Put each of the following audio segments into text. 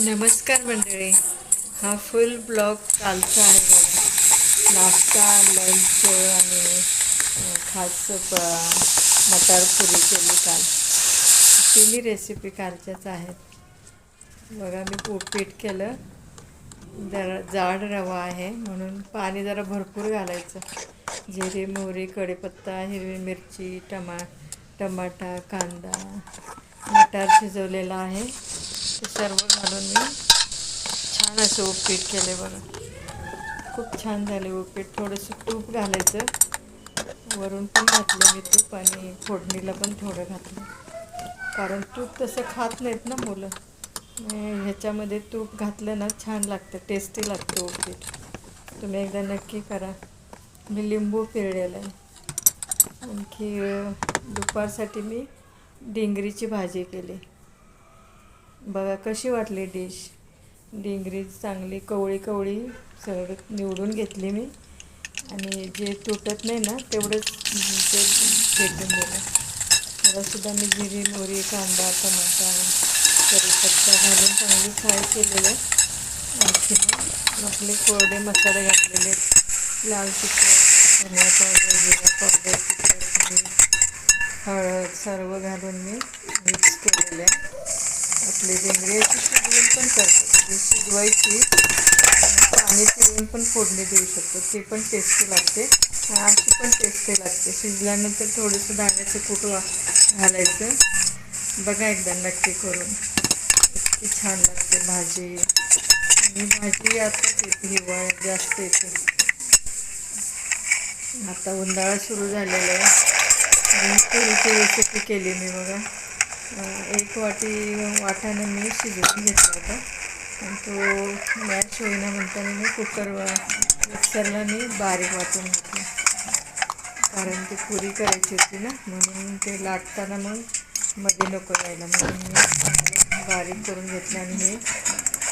नमस्कार मंडळी. हा फुल ब्लॉग कालचा आहे बघा. नाश्ता लंच आणि खास प मटार पुरी केली काल. तिन्ही रेसिपी कालच्याच आहेत. बघा मी उपीट केलं. जरा जाड रवा आहे म्हणून पाणी जरा भरपूर घालायचं. जिरे मोहरी कढीपत्ता हिरवी मिरची टमा टमाटा कांदा मटार शिजवलेला आहे. ते सर्व घालून मी छान असं उपीट केले बघा खूप छान झाले उपीट. थोडंसं तूप घालायचं. वरून पण घातलं मी तूप आणि फोडणीला पण थोडं घातलं. कारण तूप तसं खात नाहीत ना मुलं. ह्याच्यामध्ये तूप घातलं ना छान लागतं. टेस्टी लागतं उपीट. तुम्ही एकदा नक्की करा. मी लिंबू पिळलेला आहे. आणखी दुपारसाठी मी डिंगरीची भाजी केली. बघा कशी वाटली डिश? डिंगरी चांगली कवळी कवळी सगळं निवडून घेतली मी. आणि जे तुटत नाही ना तेवढंच ते फेकून दिलं. त्यालासुद्धा मी जिरी मोहरी कांदा टमाटा कढीपत्ता घालून चांगली फ्राय केलेलं. आणखी आपले कोरडे मसाले घातलेले. आहेत. लाल तिखट धनिया पावडर जिरा पावडर तिखट हळद सर्व घालून मी मिक्स केलेलं आहे. आपले डिंगरी अशी शिजवून पण करतात. ती शिजवायची पाणी पिळून पण फोडणी देऊ शकतो ती पण टेस्टी लागते. अशी पण टेस्टी लागते. शिजल्यानंतर थोडंसं दाण्याचं कूट घालायचं. बघा एकदा नक्की करून. इतकी छान लागते भाजी. आणि भाजी आताच येते. हिवाळ्यात जास्त येते. आता उन्हाळा सुरू झालेला आहे. आणि रेसिपी केली मी बघा. एक वाटी वाटाणा मी शिजवून घेतला होता. आणि तो मॅच होईना म्हणताना मी कुकर मिक्सरला मी बारीक वाटून घेतला. कारण ती पुरी करायची होती ना म्हणून ते लाटताना मग मध्ये नको यायला म्हणून मी बारीक करून घेतलं आणि हे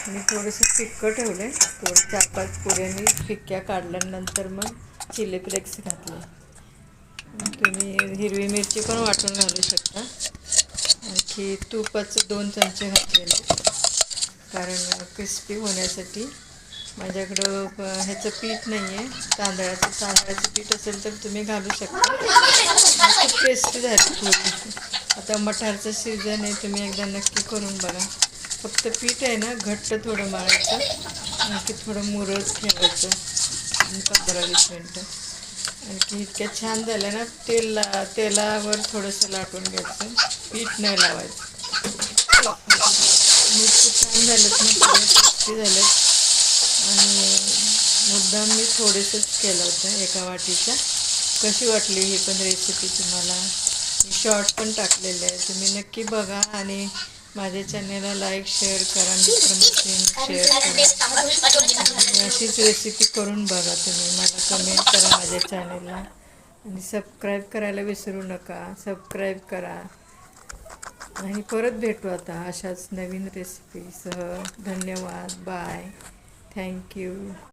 मी थोडंसं फिक्कं ठेवलं आहे थोडं चार पाच पुऱ्यांनी फिक्क्या काढल्यानंतर मग चिली फ्लेक्स घातले. तुम्ही हिरवी मिरची पण वाटून घालू शकता. आणखी तुपाचं दोन चमचे घातलेले. कारण क्रिस्पी होण्यासाठी माझ्याकडं ह्याचं पीठ नाही आहे तांदळाचं तांदळाचं पीठ असेल तर तुम्ही घालू शकता. खूप टेस्टी झाली थोडी. आता मटारचं सीझन आहे तुम्ही एकदा नक्की करून बघा. फक्त पीठ आहे ना घट्ट थोडं मारायचं. आणखी थोडं मुरत ठेवायचं. पंधरा वीस मिनटं. आणखी इतक्या छान झाल्या ना तेल तेलावर थोडंसं लाटून घ्यायचं. पीठ नाही लावायचं. मिरची छान झालेत ना थोडं टेस्टी झालेत. आणि मुद्दाम मी थोडेसंच केलं होतं एका वाटीचा. कशी वाटली ही पण रेसिपी तुम्हाला? शॉर्ट पण टाकलेले आहे. तुम्ही नक्की बघा आणि माझ्या चॅनेलला लाईक शेअर करा मित्रमैत्रीण शेअर करा. अशीच रेसिपी करून बघा तुम्ही. मला कमेंट करा माझ्या चॅनेलला आणि सबस्क्राईब करायला विसरू नका. सबस्क्राईब करा. आणि परत भेटू आता अशाच नवीन रेसिपीसह धन्यवाद. Bye thank you